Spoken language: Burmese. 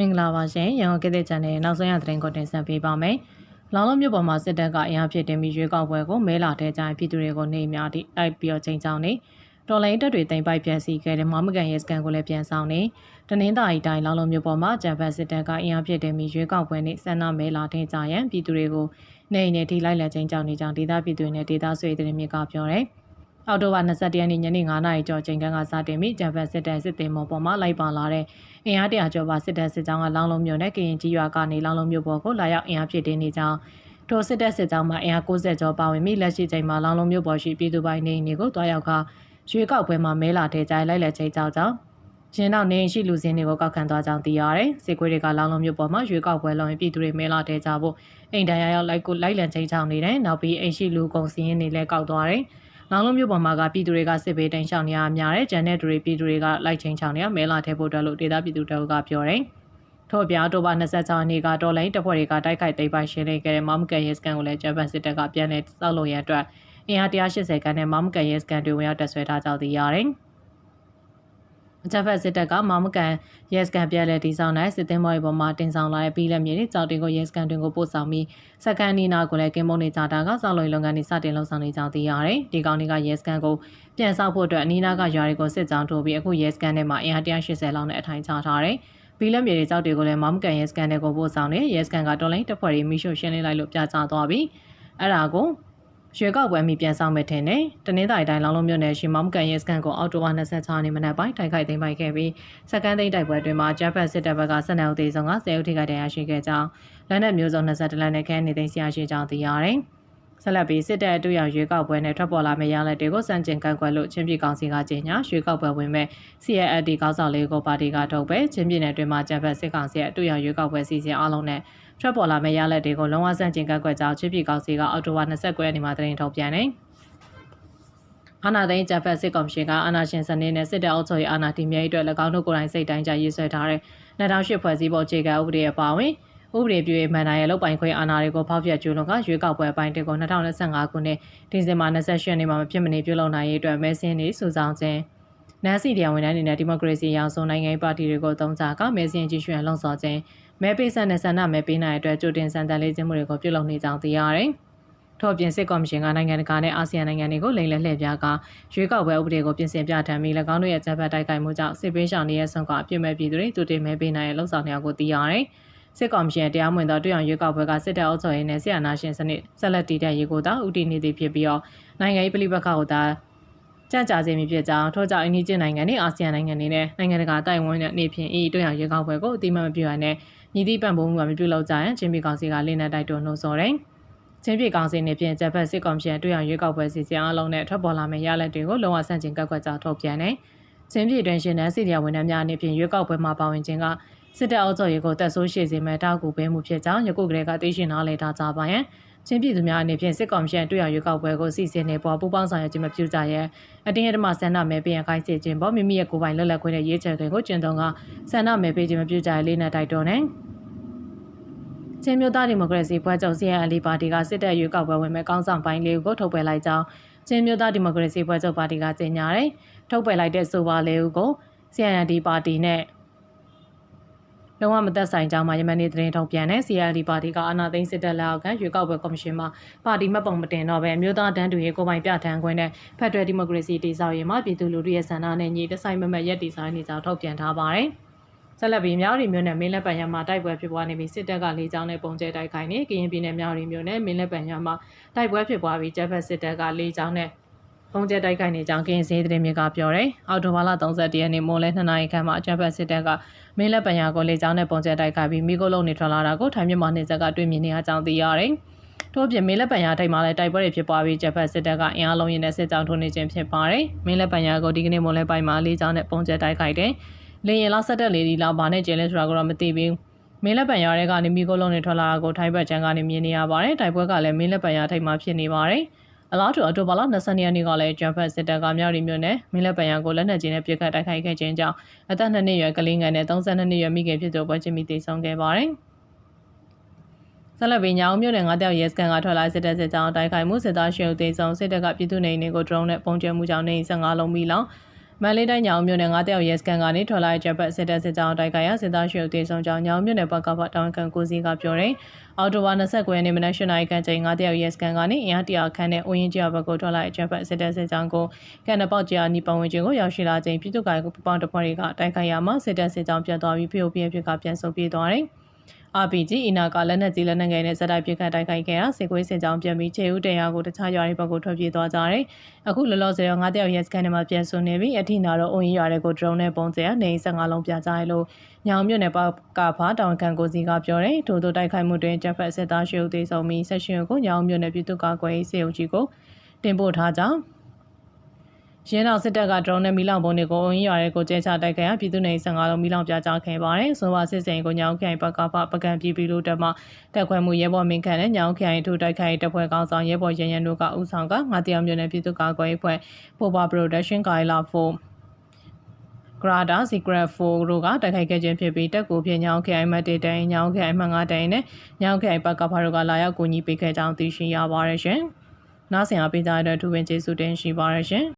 မင်္ဂလာပါရှင်ရန်ကုန်ကတဲ့ channel နောက်ဆုံးရသတင်းကိုတင်ဆက်ပေးပါမယ်။လောင်လုံးမြို့ပေါ်မှာစစ်တပ်ကအင်အားဖြစ်တင်ပြီးရွေးကောက်ပွဲကိုမဲလာတဲ့ကြိုင်ပြည်သူတွေကိုနေများတိတိုက်ပြီးတော့ချိန်ချောင်းနေတော်လိုင်းတပ်တွေတင်ပိုက်ပြန်စီခဲ့တဲ့မမကန်ရဲစကန်ကိုလည်းပြန်ဆောင်နေတနင်္သာရီတိုင်းလောင်လုံးမြို့ပေါ်မှာဂျပန်စစ်တပ်ကအင်အားဖြစ်တင်ပြီးရွေးကောက်ပွဲနေ့ဆန္ဒမဲလာတဲ့ကြိုင်ပြည်သူတွေကိုနေနေထိလိုက်လက်ချိန်ချောင်းနေကြောင်းဒေသပြည်သူတွေနဲ့ဒေသဆွေတွေမြစ်ကပြောတယ်။ အောက်တိုဘာ22ရက်နေ့ညနေ9:00နာရီကျော်ချိန်ကစတင်ပြီးဂျပန်စစ်တပ်စစ်သည်မော်ပေါ်မှာလိုက်ပါလာတဲ့အင်အားတရာကျော်ပါစစ်တပ်စစ်ကြောင်းကလောင်းလုံးမြို့နဲ့ကရင်ကြီးရွာကနေလောင်းလုံးမြို့ပေါ်ကိုလာရောက်အင်အားဖြစ်တင်နေကြောင်းထိုစစ်တပ်စစ်ကြောင်းမှာအင်အား60ကျော်ပါဝင်ပြီးလက်ရှိချိန်မှာလောင်းလုံးမြို့ပေါ်ရှိပြည်သူပိုင်းနေအိမ်တွေကိုတွားရောက်ကရွေးကောက်ပွဲမှာမဲလာတဲ့ကြိုင်လိုက်လက်ချိန်ကြောင်းကြောင့်ရင်းနောက်နေရှိလူစင်းတွေကိုကောက်ခံသွားကြောင်းသိရတယ်။စစ်ခွေးတွေကလောင်းလုံးမြို့ပေါ်မှာရွေးကောက်ပွဲလုံးပြည်သူတွေမဲလာတဲ့ကြဖို့အိမ်တရားရောက်လိုက်ကိုလိုက်လံချိန်ချောင်းနေတယ်။နောက်ပြီးအိမ်ရှိလူကုန်စင်းရင်းတွေလည်းကောက်သွားတယ်။ လောင်လုံးမြို့ပေါ်မှာကပြည်သူတွေကစစ်ဘေးတိုင်ရှောင်နေရများတယ်။ဂျန်တဲ့တွေပြည်သူတွေကလိုက်ချင်းချောင်နေရမဲလာထဲဖို့အတွက်လို့ဒေသပြည်သူတို့ကပြောတယ်။ထို့ပြအော်တိုဘာ26ရက်နေ့ကတော်လိုင်းတပ်ဖွဲ့တွေကတိုက်ခိုက်သိမ်းပိုက်ရှင်းလင်းခဲ့တဲ့မောင်မကန်ရဲစကန်ကိုလည်းဂျပန်စစ်တပ်ကပြန်လည်စောက်လုပ်ရန်အတွက်အင်အား180ခန်းနဲ့မောင်မကန်ရဲစကန်တွေဝင်ရောက်တပ်ဆွဲထားကြောင်းသိရတယ်။ အကြမ်းဖက်စစ်တပ်ကမမကန်ရဲစကန်ပြက်လက်တီဆောင်တဲ့စစ်သည်မော်ရီပေါ်မှာတင်ဆောင်လာတဲ့ပြီးလက်မြေတွေကြောက်တင်ကိုရဲစကန်တွင်ကိုပို့ဆောင်ပြီးစကန်နီနာကိုလည်းကင်းမုံနေကြတာကစောက်လုံလုပ်ငန်းတွေစတင်လှုပ်ဆောင်နေကြောင်းသိရတယ်။ဒီကောင်တွေကရဲစကန်ကိုပြန်ဆောက်ဖို့အတွက်အနီးနားကရွာတွေကိုစစ်ကြောင်းထိုးပြီးအခုရဲစကန်ထဲမှာအင်အား180လောက်နဲ့အထိုင်ချထားတယ်။ဘီလက်မြေတွေကြောက်တွေကိုလည်းမမကန်ရဲစကန်တွေကိုပို့ဆောင်နေရဲစကန်ကတော်လိုင်းတပ်ဖွဲ့တွေမိရှုရှင်းလင်းလိုက်လို့ပြချသွားပြီးအဲ့ဒါကို ရွေကောက်ပွဲမိပြန်ဆောင်မဲ့ထင်တယ်။တနင်္သာရီတိုင်းလောင်လုံးမြို့နယ်ရှိမောင်ကန်ရဲစကန်ကိုအော်တိုဝါ26ရက်နေ့မနက်ပိုင်းတိုက်ခိုက်သိမ်းပိုက်ခဲ့ပြီးစကန်သိမ်းတိုက်ပွဲတွင်မှာဂျပန်စစ်တပ်ဘက်က12ဦးသေဆုံးက10ဦးထိခိုက်ဒဏ်ရာရှိခဲ့ကြောင်းလက်နက်မျိုးစုံ22လက်နဲ့ခန်းနေသိမ်းဆရာရှိကြောင်းသိရတယ်။ ဆက်လက်ပြီးစစ်တပ်အတူရောက်ရွေးကောက်ပွဲနဲ့ထွက်ပေါ်လာမယ့်ရလဒ်တွေကိုစန့်ကျင်ကန့်ကွက်လို့ချင်းပြည်ကောင်စီကကြေညာရွေးကောက်ပွဲဝင်မဲ့ CLD ကောက်ဆောင်လေးကိုပါတီကထုတ်ပဲချင်းပြည်နယ်တွင်မှာဂျပန်စစ်ကောင်စီအတူရောက်ရွေးကောက်ပွဲစီစဉ်အားလုံးနဲ့ထွက်ပေါ်လာမယ့်ရလဒ်တွေကိုလုံးဝစန့်ကျင်ကန့်ကွက်ကြောင်းချင်းပြည်ကောင်စီကအောက်တိုဘာ29ရက်နေ့မှာသတင်းထုတ်ပြန်တယ်။အာနာသိန်းဂျပန်စစ်ကော်မရှင်ကအာနာရှင်စနစ်နဲ့စစ်တပ်အုပ်ချုပ်ရေးအာဏာတည်မြဲရေးအတွက်၎င်းတို့ကိုယ်တိုင်စိတ်တိုင်းကြရေးဆွဲထားတဲ့2008ဖွဲ့စည်းပုံအခြေခံဥပဒေအပါအဝင် ဥပဒေပြုရေးမှန်နိုင်ရဲ့လုပ်ပိုင်ခွင့်အာဏာတွေကိုဖောက်ဖျက်ကျူးလွန်ကရွေးကောက်ပွဲအပိုင်းတွေကို2025ခုနှစ်ဒီဇင်ဘာ28ရက်နေ့မှာမဖြစ်မနေပြုလုပ်နိုင်ရေးအတွက်မဲဆင်းနေစုဆောင်ခြင်းနန်စီတရားဝန်ထမ်းတွေနဲ့ဒီမိုကရေစီရောင်စုံနိုင်ငံရေးပါတီတွေကိုတုံးစားကမဲဆင်းကြီးရွှင်လှုံ့ဆော်ခြင်းမဲပေးဆက်နဲ့ဆန္ဒမဲပေးနိုင်တဲ့အတွက်ကြိုတင်စံတန်လေးခြင်းမှုတွေကိုပြုလုပ်နေကြောင်းသိရတယ်။ထို့ပြင်စစ်ကော်မရှင်ကနိုင်ငံတကာနဲ့အာဆီယံနိုင်ငံတွေကိုလိမ်လည်လှည့်ပြားကရွေးကောက်ပွဲဥပဒေကိုပြင်ဆင်ပြဋ္ဌာန်းပြီး၎င်းတို့ရဲ့ဂျပန်တိုက်ခိုက်မှုကြောင့်စစ်ပေးရှောင်နေရဆုံးကအပြစ်မဲ့ပြည်သူတွေကြိုတင်မဲပေးနိုင်တဲ့လှုပ်ဆောင်နေရကိုသိရတယ်။ စစ်ကော်မရှင်တရားမဝင်သောတွေ့အောင်ရွေးကောက်ပွဲကစစ်တပ်အုပ်ချုပ်ရေးနဲ့ဆီယနာရှင်စနစ်ဆက်လက်တည်တဲ့ရေကိုသာဥတီနေသည်ဖြစ်ပြီးတော့နိုင်ငံရေးပဋိပက္ခကိုသာကြံ့ကြာစေမည်ဖြစ်ကြောင်းထို့ကြောင့်အင်းကြီးချင်းနိုင်ငံနဲ့အာဆီယံနိုင်ငံတွေနဲ့နိုင်ငံတကာတိုက်ဝန်းနဲ့နေဖြင့်ဤတွေ့အောင်ရွေးကောက်ပွဲကိုအတိမမပြုရနဲ့ညီသည့်ပံ့ပိုးမှုကမပြုလုပ်ကြရင်ချင်းပြည်ကောင်စီကလိမ့်နဲ့တိုက်တွန်းနှိုးဆော်တယ်။ချင်းပြည်ကောင်စီနေဖြင့်ဂျပန်စစ်ကောင်စီတွေ့အောင်ရွေးကောက်ပွဲစီစဉ်အားလုံးနဲ့ထွက်ပေါ်လာမယ့်ရလဒ်တွေကိုလုံးဝဆန့်ကျင်ကန့်ကွက်ကြောင်းထုတ်ပြန်တယ်။ချင်းပြည်တွင်ရှင်တဲ့စီဒီယာဝန်ထမ်းများအနေဖြင့်ရွေးကောက်ပွဲမှာပါဝင်ခြင်းက စစ်တပ်အုပ်ချုပ်ရေးကိုတက်ဆိုးရှိစေမဲ့တောက်ကူပေးမှုဖြစ်ကြောင်းယခုကလေးကသိရှိနားလည်ထားကြပါရန်ချင်းပြည်သူများအနေဖြင့်စစ်ကောင်စီတွေ့အောင်ရွေးကောက်ပွဲကိုစီစဉ်နေပေါ်ပူးပေါင်းဆောင်ရွက်ခြင်းမပြုကြရဲအတင်းရဓမ္မဆန္ဒမဲပေးရန်ခိုင်းစေခြင်းပေါ်မိမိရဲ့ကိုယ်ပိုင်လွတ်လပ်ခွင့်နဲ့ရေးချယ်ခွင့်ကိုကျင့်သုံးကဆန္ဒမဲပေးခြင်းမပြုကြရဲလေးနဲ့တိုက်တွန်းတယ်။ချင်းမျိုးသားဒီမိုကရေစီဖွဲ့ချုပ် CNL ပါတီကစစ်တပ်ရွေးကောက်ပွဲဝင်မဲ့ကောင်းဆောင်ပိုင်းလေးကိုထုတ်ပယ်လိုက်ကြောင်းချင်းမျိုးသားဒီမိုကရေစီဖွဲ့ချုပ်ပါတီကကြေညာတယ်။ထုတ်ပယ်လိုက်တဲ့ဆိုပါလေးကို CNL ပါတီနဲ့ လုံးဝမသက်ဆိုင်ကြောင်းမှယမန်နေ့သတင်းထုတ်ပြန်တဲ့ CRD ပါတီကအာဏာသိမ်းစစ်တပ်လက်အောက်ကရွေးကောက်ပွဲကော်မရှင်မှပါတီမှတ်ပုံမတင်တော့ဘဲမြို့သားတန်းတူရေးကိုပိုင်ပြဋ္ဌာန်းခွင့်နဲ့ဖက်ဒရယ်ဒီမိုကရေစီတည်ဆောက်ရေးမှာပြည်သူလူထုရဲ့ဆန္ဒနဲ့ညီတဆိုင်မမတ်ရက်တည်ဆိုင်နေကြောင်းထုတ်ပြန်ထားပါတယ်။ဆက်လက်ပြီးမြောက်ရီမြို့နယ်မင်းလက်ပံရမှာတိုက်ပွဲဖြစ်ပွားနေပြီးစစ်တပ်ကလေကြောင်းနဲ့ပုံကျဲတိုက်ခိုက်နေကရင်ပြည်နယ်မြောက်ရီမြို့နယ်မင်းလက်ပံရမှာတိုက်ပွဲဖြစ်ပွားပြီးဂျပန်စစ်တပ်ကလေကြောင်းနဲ့ ပုံကျဲတိုက်ခိုက်နေကြောင်းကရင်စည်းသတင်းမြစ်ကပြောတယ်။အော်တိုဘာလ31ရက်နေ့မိုးလဲ2နာရီခန့်မှာဂျပန်စစ်တပ်ကမင်းလက်ပံရကိုလေကြောင်းနဲ့ပုံကျဲတိုက်ခိုက်ပြီးမိခိုးလုံးနေထွက်လာတာကိုထိုင်းမြန်မာနယ်စပ်ကတွေ့မြင်နေရကြောင်းသိရတယ်။ထို့ပြင်မင်းလက်ပံရထိပ်မှာလည်းတိုက်ပွဲတွေဖြစ်ပွားပြီးဂျပန်စစ်တပ်ကအင်အားလုံးရင်းနဲ့စစ်ကြောင်းထိုးနေခြင်းဖြစ်ပါတယ်။မင်းလက်ပံရကိုဒီကနေ့မိုးလဲပိုင်းမှာလေကြောင်းနဲ့ပုံကျဲတိုက်ခိုက်တယ်။လေရင်လောက်ဆက်တက်လေဒီလောက်ဘာနဲ့ကျဲလဲဆိုတာကတော့မသိဘူးမင်းလက်ပံရွာတွေကနေမိကိုလုံးနဲ့ထွက်လာတာကိုထိုင်းဘက်ချမ်းကနေမြင်နေရပါတယ်တိုက်ပွဲကလည်းမင်းလက်ပံရွာထိပ်မှာဖြစ်နေပါတယ် အလားတူအတိုဘာလ20ရက်နေ့ကလည်းဂျမ်ဖတ်စစ်တပ်ကမြောက်ရီမြို့နယ်မင်းလက်ပံရွာကိုလက်နက်ကြီးနဲ့ပစ်ခတ်တိုက်ခိုက်ခဲ့ခြင်းကြောင့်အသက်2နှစ်ရွယ်ကလေးငယ်နဲ့32နှစ်ရွယ်မိခင်ဖြစ်သူပွဲချင်းမိတေဆုံးခဲ့ပါတယ်ဆက်လက်ပြီးညောင်မြို့နယ်ငါးတောက်ရဲစကန်ကထွက်လာစစ်တပ်စစ်ကြောင်းတိုက်ခိုက်မှုစစ်သားရှေ့ဦးသေးဆုံးစစ်တပ်ကပြည်သူနေအိမ်တွေကို drone နဲ့ပုံကျဲမှုကြောင့်နေအိမ်15လုံးမိလောင် မန္တလေးတိုင်းညောင်မြို့နယ်ငါးတယောက်ရဲစကန်ကနေထွက်လာတဲ့ဂျပန်စစ်တပ်စစ်ကြောင်းတိုက်ခိုက်ရာစစ်သားရှို့တေဆုံးကြောင်းညောင်မြို့နယ်ဘက်ကဖတောင်ခံကိုစီကပြောတယ်။အော်တိုဘာ29ရက်နေ့မနက်၈နာရီခန့်ချိန်ငါးတယောက်ရဲစကန်ကနေအင်အားတရာခန့်နဲ့ဦးရင်ကျဘက်ကိုထွက်လာတဲ့ဂျပန်စစ်တပ်စစ်ကြောင်းကိုကန်နပေါက်ကျာနီပဝင်ချင်းကိုရောက်ရှိလာချိန်ပြည်သူ့ကာကွယ်ပပောင်းတဖွဲ့တွေကတိုက်ခိုက်ရာမှာစစ်တပ်စစ်ကြောင်းပြတ်သွားပြီးဖျို့ပြင်းဖြစ်ကပြန်ဆုတ်ပြေးသွားတယ်။ RPG အီနာကလက်နက်ကြီးလက်နက်ငယ်နဲ့ဇက်တိုက်ပစ်ခတ်တိုက်ခိုက်ခဲ့တာစေကွေးစင်ကြောင်းပြန်ပြီးခြေဦးတရားကိုတခြားရွာတွေဘက်ကိုထွက်ပြေးသွားကြတယ်။အခုလောလောဆယ်တော့ငါးတယောက်ရဲစခန်းထဲမှာပြန်ဆွနေပြီးအထိနာတော့အုံကြီးရွာတွေကိုဒရုန်းနဲ့ပုံကျဲနေ15လုံးပြကြရလို့ညောင်မြင့်နယ်ပကဖာတောင်ခံကိုစီကပြောတယ်။ထို့သောတိုက်ခိုက်မှုတွင်ဂျက်ဖက်စစ်သားရှို့သေးဆုံးပြီးဆက်ရှင်ကိုညောင်မြင့်နယ်ပြည်သူ့ကာကွယ်ရေးစေအုပ်ကြီးကိုတင်ပို့ထားကြောင်း ရင်းအောင်စစ်တပ်ကဒရုန်းနဲ့မီလောင်ပုံတွေကိုအုံကြီးရွာတွေကိုကျဲချတိုက်ခိုက်ရာပြည်သူနေ15လုံးမီလောင်ပြကြခဲ့ပါတယ်။ဆိုပါစစ်စင်ကိုညောင်ခိုင်ဘက်ကဖပကံပြည်ပြည်လို့တမတက်ခွဲမှုရဲဘော်မင်းခန့်နဲ့ညောင်ခိုင်ထိုတိုက်ခိုက်တပ်ဖွဲ့ကောင်းဆောင်ရဲဘော်ရန်ရန်တို့ကဥဆောင်ကငါတရားမျိုးနဲ့ပြည်သူ့ကာကွယ်ရေးဖွဲ့ပိုပါ production ကိုင်လာဖို့ဂရာဒါစီကရက်ဖိုတို့ကတိုက်ခိုက်ခဲ့ခြင်းဖြစ်ပြီးတက်ကိုပြညောင်းခိုင်မတ်တေတိုင်ညောင်းခိုင်မှန်ငါတိုင်နဲ့ညောင်းခိုင်ဘက်ကဖာတို့ကလာရောက်ကူညီပေးခဲ့ကြောင်းသိရှိရပါတယ်ရှင်။နားဆင်အားပေးကြတဲ့အတွက်ထူးပင်ကျေးဇူးတင်ရှိပါရရှင်။